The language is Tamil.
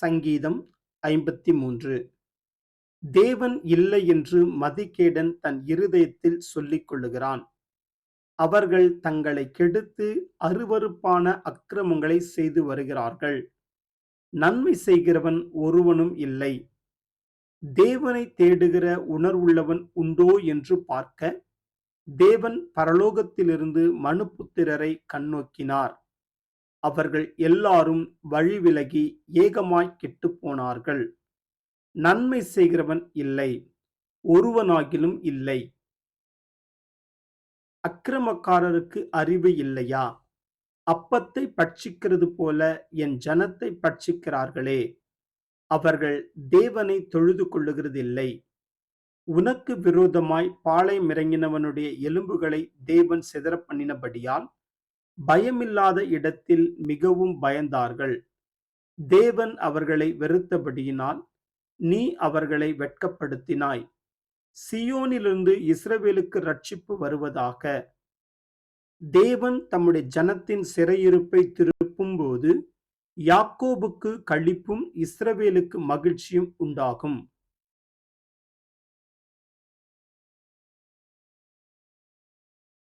சங்கீதம் ஐம்பத்தி மூன்று தேவன் இல்லை என்று மதிகேடன் தன் இருதயத்தில் சொல்லிக் கொள்ளுகிறான். அவர்கள் தங்களை கெடுத்து அருவருப்பான அக்கிரமங்களை செய்து வருகிறார்கள். நன்மை செய்கிறவன் ஒருவனும் இல்லை. தேவனை தேடுகிற உணர்வுள்ளவன் உண்டோ என்று பார்க்க தேவன் பரலோகத்திலிருந்து மனுபுத்திரரை கண்ணோக்கினார். அவர்கள் எல்லாரும் வழிவிலகி ஏகமாய் கெட்டுப் போனார்கள். நன்மை செய்கிறவன் இல்லை ஒருவனாகிலும் இல்லை. அக்கிரமக்காரருக்கு அறிவு இல்லையா? அப்பத்தை பட்சிக்கிறது போல என் ஜனத்தை பட்சிக்கிறார்களே அவர்கள் தேவனை தொழுது கொள்ளுகிறதில்லை. உனக்கு விரோதமாய் பாலை மிறங்கினவனுடைய எலும்புகளை தேவன் சிதற பண்ணினபடியால் பயமில்லாத இடத்தில் மிகவும் பயந்தார்கள். தேவன் அவர்களை வெறுத்தபடியினால் நீ அவர்களை வெட்கப்படுத்தினாய். சியோனிலிருந்து இஸ்ரவேலுக்கு ரட்சிப்பு வருவதாக. தேவன் தம்முடைய ஜனத்தின் சிறையிருப்பை திருப்பும்போது யாக்கோபுக்கு களிப்பும் இஸ்ரவேலுக்கு மகிழ்ச்சியும் உண்டாகும்.